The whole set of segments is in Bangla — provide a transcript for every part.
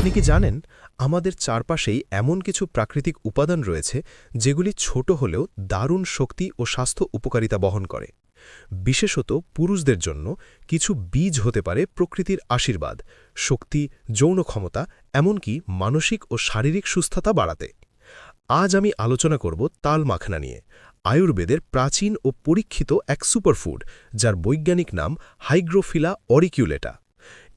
আপনি কি জানেন, আমাদের চারপাশেই এমন কিছু প্রাকৃতিক উপাদান রয়েছে যেগুলি ছোট হলেও দারুণ শক্তি ও স্বাস্থ্য উপকারিতা বহন করে। বিশেষত পুরুষদের জন্য কিছু বীজ হতে পারে প্রকৃতির আশীর্বাদ, শক্তি, যৌন ক্ষমতা, এমনকি মানসিক ও শারীরিক সুস্থতা বাড়াতে। আজ আমি আলোচনা করব তাল মাখনা নিয়ে, আয়ুর্বেদের প্রাচীন ও পরীক্ষিত এক সুপারফুড, যার বৈজ্ঞানিক নাম হাইগ্রোফিলা অরিকিউলেটা।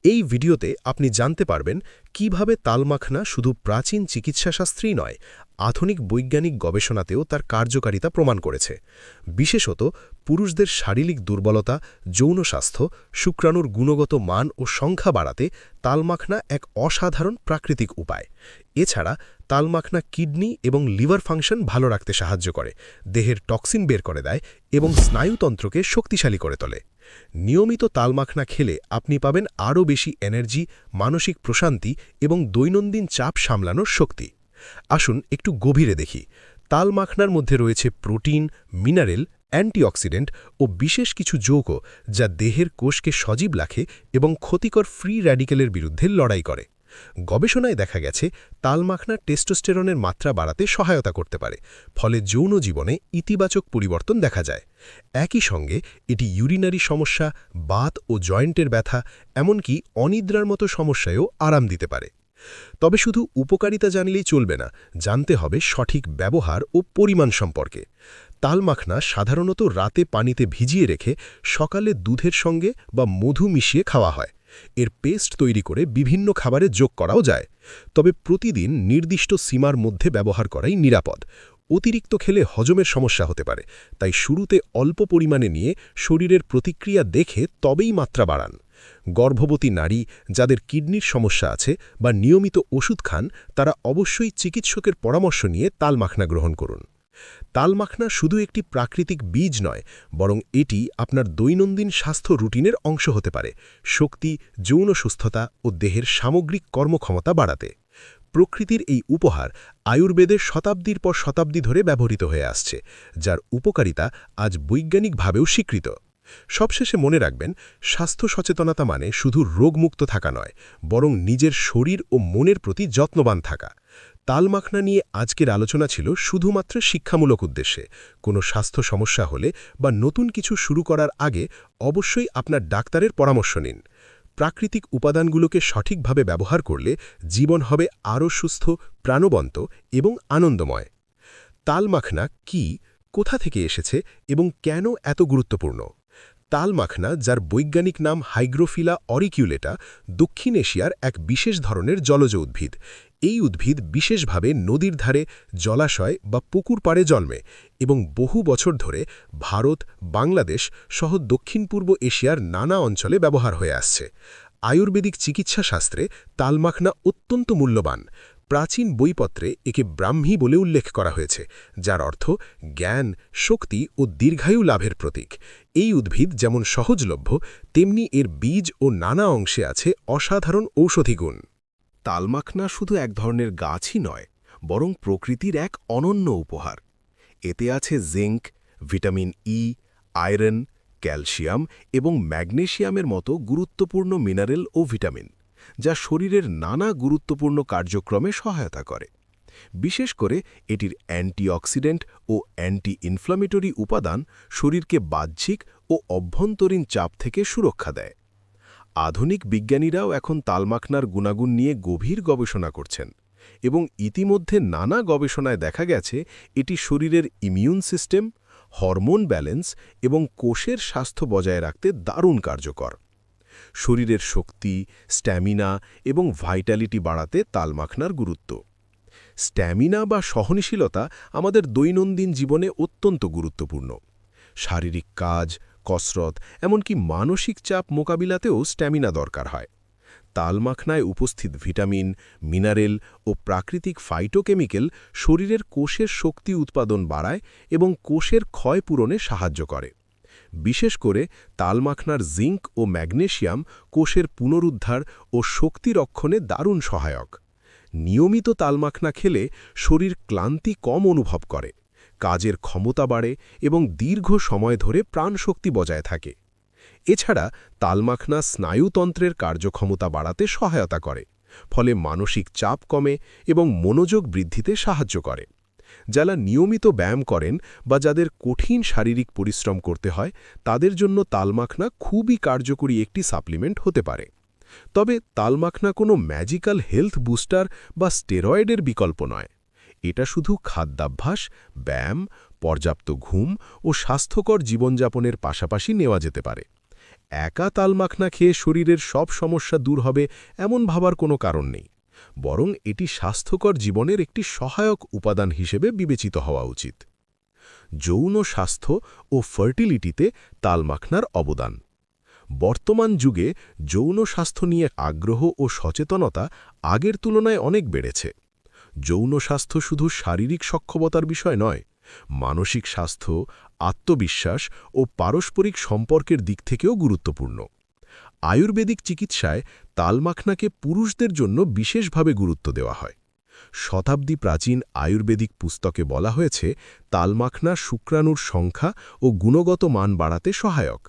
এই ভিডিওতে আপনি জানতে পারবেন কীভাবে তালমাখনা শুধু প্রাচীন চিকিৎসাশাস্ত্রেই নয়, আধুনিক বৈজ্ঞানিক গবেষণাতেও তার কার্যকারিতা প্রমাণ করেছে। বিশেষত পুরুষদের শারীরিক দুর্বলতা, যৌন স্বাস্থ্য, শুক্রাণুর গুণগত মান ও সংখ্যা বাড়াতে তালমাখনা এক অসাধারণ প্রাকৃতিক উপায়। এছাড়া তালমাখনা কিডনি এবং লিভার ফাংশন ভালো রাখতে সাহায্য করে, দেহের টক্সিন বের করে দেয় এবং স্নায়ুতন্ত্রকে শক্তিশালী করে তোলে। নিয়মিত তালমাখনা খেলে আপনি পাবেন আরও বেশি এনার্জি, মানসিক প্রশান্তি এবং দৈনন্দিন চাপ সামলানোর শক্তি। আসুন একটু গভীরে দেখি। তালমাখনার মধ্যে রয়েছে প্রোটিন, মিনারেল, অ্যান্টিঅক্সিডেন্ট ও বিশেষ কিছু যৌগ যা দেহের কোষকে সজীব রাখে এবং ক্ষতিকর ফ্রি র্যাডিক্যালের বিরুদ্ধে লড়াই করে। গবেষণায় দেখা গেছে, তালমাখনা টেস্টোস্টেরনের মাত্রা বাড়াতে সহায়তা করতে পারে, ফলে যৌন জীবনে ইতিবাচক পরিবর্তন দেখা যায়। একই সঙ্গে, এটি ইউরিনারি সমস্যা, বাত ও জয়েন্টের ব্যথা, এমনকি অনিদ্রার মতো সমস্যায়ও আরাম দিতে পারে। তবে শুধু উপকারিতা জানলেই চলবে না, জানতে হবে সঠিক ব্যবহার ও পরিমাণ সম্পর্কে। তালমাখনা সাধারণত রাতে পানিতে ভিজিয়ে রেখে সকালে দুধের সঙ্গে বা মধু মিশিয়ে খাওয়া হয়। এর পেস্ট তৈরি করে বিভিন্ন খাবারে যোগ করাও যায়। তবে প্রতিদিন নির্দিষ্ট সীমার মধ্যে ব্যবহার করাই নিরাপদ। অতিরিক্ত খেলে হজমের সমস্যা হতে পারে, তাই শুরুতে অল্প পরিমাণে নিয়ে শরীরের প্রতিক্রিয়া দেখে তবেই মাত্রা বাড়ান। গর্ভবতী নারী যাদের কিডনির সমস্যা আছে বা নিয়মিত ওষুধ খান, তারা অবশ্যই চিকিৎসকের পরামর্শ নিয়ে তালমাখনা গ্রহণ করুন। তালমাখনা শুধু একটি প্রাকৃতিক বীজ নয়, বরং এটি আপনার দৈনন্দিন স্বাস্থ্য রুটিনের অংশ হতে পারে, শক্তি, যৌন সুস্থতা ও দেহের সামগ্রিক কর্মক্ষমতা বাড়াতে। প্রকৃতির এই উপহার আয়ুর্বেদের শতাব্দীর পর শতাব্দী ধরে ব্যবহৃত হয়ে আসছে, যার উপকারিতা আজ বৈজ্ঞানিকভাবেও স্বীকৃত। সবশেষে মনে রাখবেন, স্বাস্থ্য সচেতনতা মানে শুধু রোগমুক্ত থাকা নয়, বরং নিজের শরীর ও মনের প্রতি যত্নবান থাকা। তালমাখনা নিয়ে আজকের আলোচনা ছিল শুধুমাত্র শিক্ষামূলক উদ্দেশ্যে। কোনো স্বাস্থ্য সমস্যা হলে বা নতুন কিছু শুরু করার আগে অবশ্যই আপনার ডাক্তারের পরামর্শ নিন। প্রাকৃতিক উপাদানগুলোকে সঠিকভাবে ব্যবহার করলে জীবন হবে আরও সুস্থ, প্রাণবন্ত এবং আনন্দময়। তালমাখনা কি, কোথা থেকে এসেছে এবং কেন এত গুরুত্বপূর্ণ? তালমাখনা যার বৈজ্ঞানিক নাম হাইগ্রোফিলা অরিকিউলেটা, দক্ষিণ এশিয়ার এক বিশেষ ধরনের জলজ উদ্ভিদ। এই উদ্ভিদ বিশেষভাবে নদীর ধারে, জলাশয় বা পুকুর পাড়ে জন্মে এবং বহু বছর ধরে ভারত, বাংলাদেশ সহ দক্ষিণ পূর্ব এশিয়ার নানা অঞ্চলে ব্যবহার হয়ে আসছে। আয়ুর্বেদিক চিকিৎসা শাস্ত্রে তালমাখনা অত্যন্ত মূল্যবান। প্রাচীন বইপত্রে একে ব্রাহ্মী বলে উল্লেখ করা হয়েছে, যার অর্থ জ্ঞান, শক্তি ও দীর্ঘায়ু লাভের প্রতীক। এই উদ্ভিদ যেমন সহজলভ্য, তেমনি এর বীজ ও নানা অংশে আছে অসাধারণ ঔষধি গুণ। তালমাখনা শুধু এক ধরনের গাছই নয়, বরং প্রকৃতির এক অনন্য উপহার। এতে আছে zinc vitamin E iron, calcium এবং ম্যাগনেশিয়ামের মতো গুরুত্বপূর্ণ মিনারেল ও ভিটামিন। যা শরীরের নানা গুরুত্বপূর্ণ কার্যক্রমে সহায়তা করে। বিশেষ করে এটির অ্যান্টিঅক্সিডেন্ট ও অ্যান্টি ইনফ্লামেটরি উপাদান শরীরকে বাহ্যিক ও অভ্যন্তরীণ চাপ থেকে সুরক্ষা দেয়। আধুনিক বিজ্ঞানীরাও এখন তালমাখনার গুণাগুণ নিয়ে গভীর গবেষণা করছেন এবং ইতিমধ্যে নানা গবেষণায় দেখা গেছে এটি শরীরের ইমিউন সিস্টেম, হরমোন ব্যালেন্স এবং কোষের স্বাস্থ্য বজায় রাখতে দারুণ কার্যকর। শরীরের শক্তি, স্ট্যামিনা এবং ভাইটালিটি বাড়াতে তালমাখনার গুরুত্ব। স্ট্যামিনা বা সহনশীলতা আমাদের দৈনন্দিন জীবনে অত্যন্ত গুরুত্বপূর্ণ। শারীরিক কাজ, কসরত, এমনকি মানসিক চাপ মোকাবিলাতেও স্ট্যামিনা দরকার হয়। তালমাখনায় উপস্থিত ভিটামিন, মিনারেল ও প্রাকৃতিক ফাইটোকেমিক্যাল শরীরের কোষের শক্তি উৎপাদন বাড়ায় এবং কোষের ক্ষয় পূরণে সাহায্য করে। বিশেষ করে তালমাখনার জিঙ্ক ও ম্যাগনেশিয়াম কোষের পুনরুদ্ধার ও শক্তি রক্ষণে দারুণ সহায়ক। নিয়মিত তালমাখনা খেলে শরীর ক্লান্তি কম অনুভব করে, কাজের ক্ষমতা বাড়ে এবং দীর্ঘ সময় ধরে প্রাণশক্তি বজায় থাকে। এছাড়া তালমাখনা স্নায়ুতন্ত্রের কার্যক্ষমতা বাড়াতে সহায়তা করে, ফলে মানসিক চাপ কমে এবং মনোযোগ বৃদ্ধিতে সাহায্য করে। যারা নিয়মিত ব্যায়াম করেন বা যাদের কঠিন শারীরিক পরিশ্রম করতে হয়, তাদের জন্য তালমাখনা খুবই কার্যকরী একটি সাপ্লিমেন্ট হতে পারে। তবে তালমাখনা কোনো ম্যাজিক্যাল হেলথ বুস্টার বা স্টেরয়েডের বিকল্প নয়। এটা শুধু খাদ্যাভ্যাস, ব্যায়াম, পর্যাপ্ত ঘুম ও স্বাস্থ্যকর জীবনযাপনের পাশাপাশি নেওয়া যেতে পারে। একা তালমাখনা খেয়ে শরীরের সব সমস্যা দূর হবে এমন ভাবার কোনো কারণ নেই। বরং এটি স্বাস্থ্যকর জীবনের একটি সহায়ক উপাদান হিসেবে বিবেচিত হওয়া উচিত। যৌন স্বাস্থ্য ও ফার্টিলিটিতে তালমাখনার অবদান। বর্তমান যুগে যৌন স্বাস্থ্য নিয়ে আগ্রহ ও সচেতনতা আগের তুলনায় অনেক বেড়েছে। যৌন স্বাস্থ্য শুধু শারীরিক সক্ষমতার বিষয় নয়, মানসিক স্বাস্থ্য, আত্মবিশ্বাস ও পারস্পরিক সম্পর্কের দিক থেকেও গুরুত্বপূর্ণ। আয়ুর্বেদিক চিকিৎসায় তালমাখনাকে পুরুষদের জন্য বিশেষভাবে গুরুত্ব দেওয়া হয়। শতাব্দী প্রাচীন আয়ুর্বেদিক পুস্তকে বলা হয়েছে, তালমাখনা শুক্রাণুর সংখ্যা ও গুণগত মান বাড়াতে সহায়ক।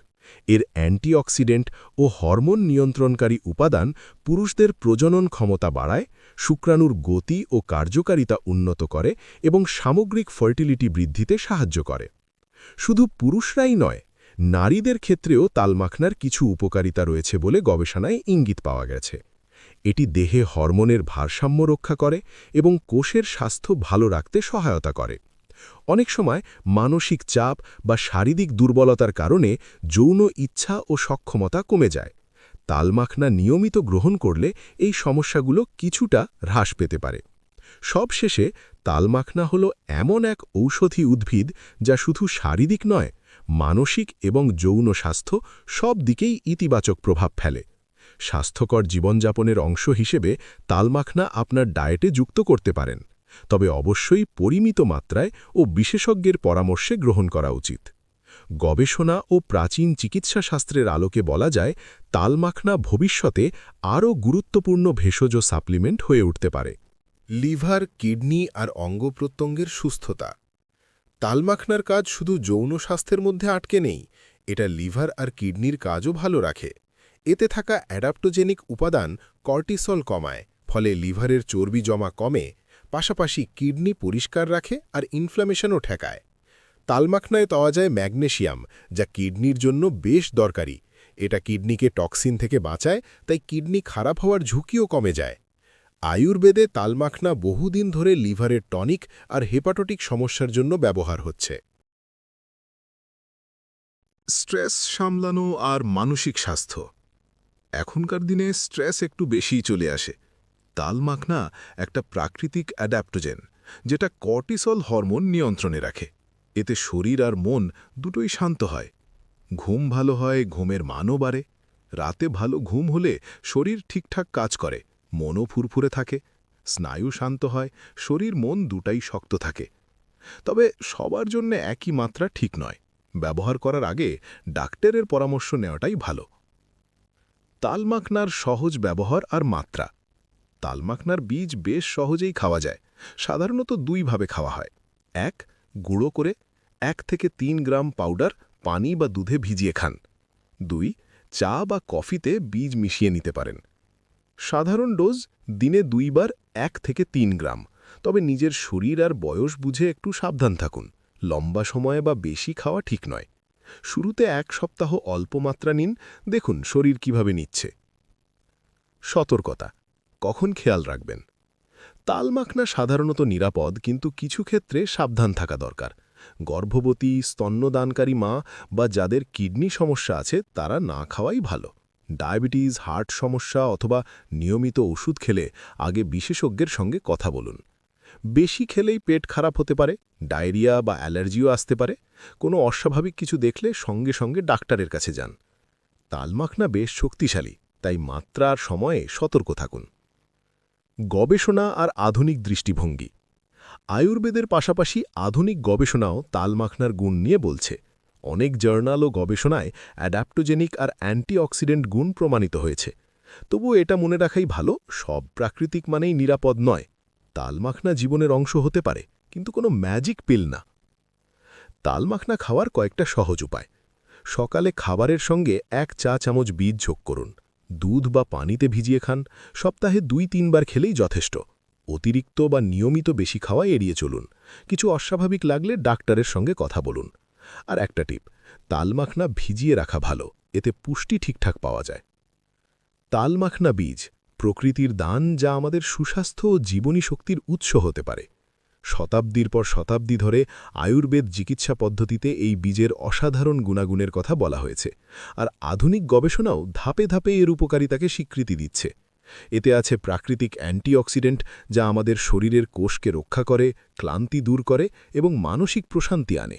এর অ্যান্টিঅক্সিডেন্ট ও হরমোন নিয়ন্ত্রণকারী উপাদান পুরুষদের প্রজনন ক্ষমতা বাড়ায়, শুক্রাণুর গতি ও কার্যকারিতা উন্নত করে এবং সামগ্রিক ফার্টিলিটি বৃদ্ধিতে সাহায্য করে। শুধু পুরুষরাই নয় নারীদের ক্ষেত্রেও তালমাখনার কিছু উপকারিতা রয়েছে বলে গবেষণায় ইঙ্গিত পাওয়া গেছে। এটি দেহে হরমোনের ভারসাম্য রক্ষা করে এবং কোষের স্বাস্থ্য ভালো রাখতে সহায়তা করে। অনেক সময় মানসিক চাপ বা শারীরিক দুর্বলতার কারণে যৌন ইচ্ছা ও সক্ষমতা কমে যায়। তালমাখনা নিয়মিত গ্রহণ করলে এই সমস্যাগুলো কিছুটা হ্রাস পেতে পারে। সবশেষে, তালমাখনা হল এমন এক ঔষধি উদ্ভিদ যা শুধু শারীরিক নয় মানসিক এবং যৌন স্বাস্থ্য সব দিকেই ইতিবাচক প্রভাব ফেলে। স্বাস্থ্যকর জীবনযাপনের অংশ হিসেবে তালমাখনা আপনার ডায়েটে যুক্ত করতে পারেন। তবে অবশ্যই পরিমিত মাত্রায় ও বিশেষজ্ঞের পরামর্শে গ্রহণ করা উচিত। গবেষণা ও প্রাচীন চিকিৎসা শাস্ত্রের আলোকে বলা যায়, তালমাখনা ভবিষ্যতে আরও গুরুত্বপূর্ণ ভেষজ সাপ্লিমেন্ট হয়ে উঠতে পারে। লিভার, কিডনি আর অঙ্গপ্রত্যঙ্গের সুস্থতা। তালমাখনার কাজ শুধু যৌন স্বাস্থ্যের মধ্যে আটকে নেই, এটা লিভার আর কিডনির কাজও ভালো রাখে। এতে থাকা অ্যাডাপ্টোজেনিক উপাদান কর্টিসল কমায়, ফলে লিভারের চর্বি জমা কমে, পাশাপাশি কিডনি পরিষ্কার রাখে আর ইনফ্লামেশনও ঠেকায়। তালমাখনায় পাওয়া যায় ম্যাগনেশিয়াম যা কিডনির জন্য বেশ দরকারি। এটা কিডনিকে টক্সিন থেকে বাঁচায়, তাই কিডনি খারাপ হওয়ার ঝুঁকিও কমে যায়। আয়ুর্বেদে তালমাখনা বহুদিন ধরে লিভারের টনিক আর হেপাটোটিক সমস্যার জন্য ব্যবহার হচ্ছে। স্ট্রেস সামলানো আর মানসিক স্বাস্থ্য। এখনকার দিনে স্ট্রেস একটু বেশিই চলে আসে। তালমাখনা একটা প্রাকৃতিক অ্যাডাপ্টোজেন, যেটা কর্টিসল হরমোন নিয়ন্ত্রণে রাখে। এতে শরীর আর মন দুটোই শান্ত হয়। ঘুম ভালো হয়, ঘুমের মানও বাড়ে। রাতে ভালো ঘুম হলে শরীর ঠিকঠাক কাজ করে। মনও ফুরফুরে থাকে, স্নায়ু শান্ত হয়, শরীর, মন দুটাই শক্ত থাকে। তবে সবার জন্য একই মাত্রা ঠিক নয়। ব্যবহার করার আগে ডাক্তারের পরামর্শ নেওয়াটাই ভালো। তালমাখনার সহজ ব্যবহার আর মাত্রা। তালমাখনার বীজ বেশ সহজেই খাওয়া যায়। সাধারণত দুইভাবে খাওয়া হয়। এক, গুঁড়ো করে এক থেকে তিন গ্রাম পাউডার পানি বা দুধে ভিজিয়ে খান। দুই, চা বা কফিতে বীজ মিশিয়ে নিতে পারেন। সাধারণ ডোজ দিনে দুইবার এক থেকে তিন গ্রাম। তবে নিজের শরীর আর বয়স বুঝে একটু সাবধান থাকুন। লম্বা সময়ে বা বেশি খাওয়া ঠিক নয়। শুরুতে এক সপ্তাহ অল্প মাত্রা নিন। দেখুন শরীর কীভাবে নিচ্ছে। সতর্কতা। কখন খেয়াল রাখবেন? তালমাখনা সাধারণত নিরাপদ, কিন্তু কিছু ক্ষেত্রে সাবধান থাকা দরকার। গর্ভবতী, স্তন্যদানকারী মা বা যাদের কিডনি সমস্যা আছে, তারা না খাওয়াই ভালো। ডায়াবেটিস, হার্ট সমস্যা অথবা নিয়মিত ওষুধ খেলে আগে বিশেষজ্ঞের সঙ্গে কথা বলুন। বেশি খেলেই পেট খারাপ হতে পারে, ডায়রিয়া বা অ্যালার্জিও আসতে পারে। কোনো অস্বাভাবিক কিছু দেখলে সঙ্গে সঙ্গে ডাক্তারের কাছে যান। তালমাখনা বেশ শক্তিশালী, তাই মাত্রা আর সময়ে সতর্ক থাকুন। গবেষণা আর আধুনিক দৃষ্টিভঙ্গি। আয়ুর্বেদের পাশাপাশি আধুনিক গবেষণাও তালমাখনার গুণ নিয়ে বলছে। অনেক জার্নাল ও গবেষণায় অ্যাডাপ্টোজেনিক আর অ্যান্টিঅক্সিডেন্ট গুণ প্রমাণিত হয়েছে। তবু এটা মনে রাখাই ভালো, সব প্রাকৃতিক মানেই নিরাপদ নয়। তালমাখনা জীবনের অংশ হতে পারে, কিন্তু কোনো ম্যাজিক পিল না। তালমাখনা খাওয়ার কয়েকটা সহজ উপায়। সকালে খাবারের সঙ্গে এক চা চামচ বীজ যোগ করুন। দুধ বা পানিতে ভিজিয়ে খান। সপ্তাহে দুই তিনবার খেলেই যথেষ্ট। অতিরিক্ত বা নিয়মিত বেশি খাওয়া এড়িয়ে চলুন। কিছু অস্বাভাবিক লাগলে ডাক্তারের সঙ্গে কথা বলুন। আর একটা টিপ, তালমাখনা ভিজিয়ে রাখা ভালো, এতে পুষ্টি ঠিকঠাক পাওয়া যায়। তালমাখনা বীজ প্রকৃতির দান যা আমাদের সুস্বাস্থ্য ও জীবনী শক্তির উৎস হতে পারে। শতাব্দীর পর শতাব্দী ধরে আয়ুর্বেদ চিকিৎসা পদ্ধতিতে এই বীজের অসাধারণ গুণাগুণের কথা বলা হয়েছে, আর আধুনিক গবেষণাও ধাপে ধাপে এর উপকারিতাকে স্বীকৃতি দিচ্ছে। এতে আছে প্রাকৃতিক অ্যান্টিঅক্সিডেন্ট যা আমাদের শরীরের কোষকে রক্ষা করে, ক্লান্তি দূর করে এবং মানসিক প্রশান্তি আনে।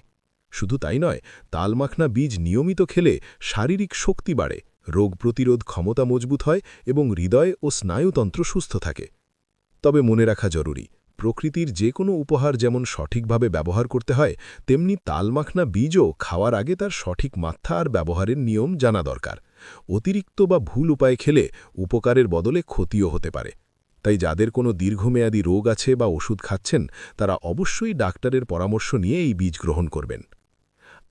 শুধু তাই নয়, তালমাখনা বীজ নিয়মিত খেলে শারীরিক শক্তি বাড়ে, রোগ প্রতিরোধ ক্ষমতা মজবুত হয় এবং হৃদয় ও স্নায়ুতন্ত্র সুস্থ থাকে। তবে মনে রাখা জরুরি, প্রকৃতির যে কোনো উপহার যেমন সঠিকভাবে ব্যবহার করতে হয়, তেমনি তালমাখনা বীজও খাওয়ার আগে তার সঠিক মাত্রা আর ব্যবহারের নিয়ম জানা দরকার। অতিরিক্ত বা ভুল উপায়ে খেলে উপকারের বদলে ক্ষতিও হতে পারে। তাই যাদের কোনো দীর্ঘমেয়াদী রোগ আছে বা ওষুধ খাচ্ছেন, তারা অবশ্যই ডাক্তারের পরামর্শ নিয়ে এই বীজ গ্রহণ করবেন।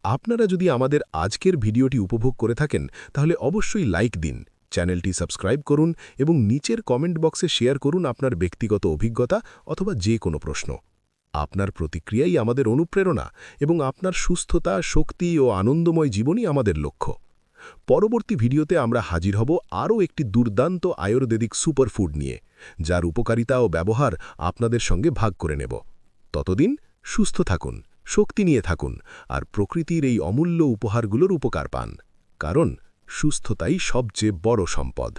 আপনারা যদি আমাদের আজকের ভিডিওটি উপভোগ করে থাকেন, তাহলে অবশ্যই লাইক দিন, চ্যানেলটি সাবস্ক্রাইব করুন এবং নিচের কমেন্ট বক্সে শেয়ার করুন আপনার ব্যক্তিগত অভিজ্ঞতা অথবা যে কোনো প্রশ্ন। আপনার প্রতিক্রিয়াই আমাদের অনুপ্রেরণা এবং আপনার সুস্থতা, শক্তি ও আনন্দময় জীবনই আমাদের লক্ষ্য। পরবর্তী ভিডিওতে আমরা হাজির হব আরও একটি দুর্দান্ত আয়ুর্বেদিক সুপারফুড নিয়ে, যার উপকারিতা ও ব্যবহার আপনাদের সঙ্গে ভাগ করে নেব। ততদিন সুস্থ থাকুন। শক্তি নিয়ে থাকুন আর প্রকৃতির এই অমূল্য উপহারগুলোর উপকার পান, কারণ সুস্থতাই সবচেয়ে বড় সম্পদ।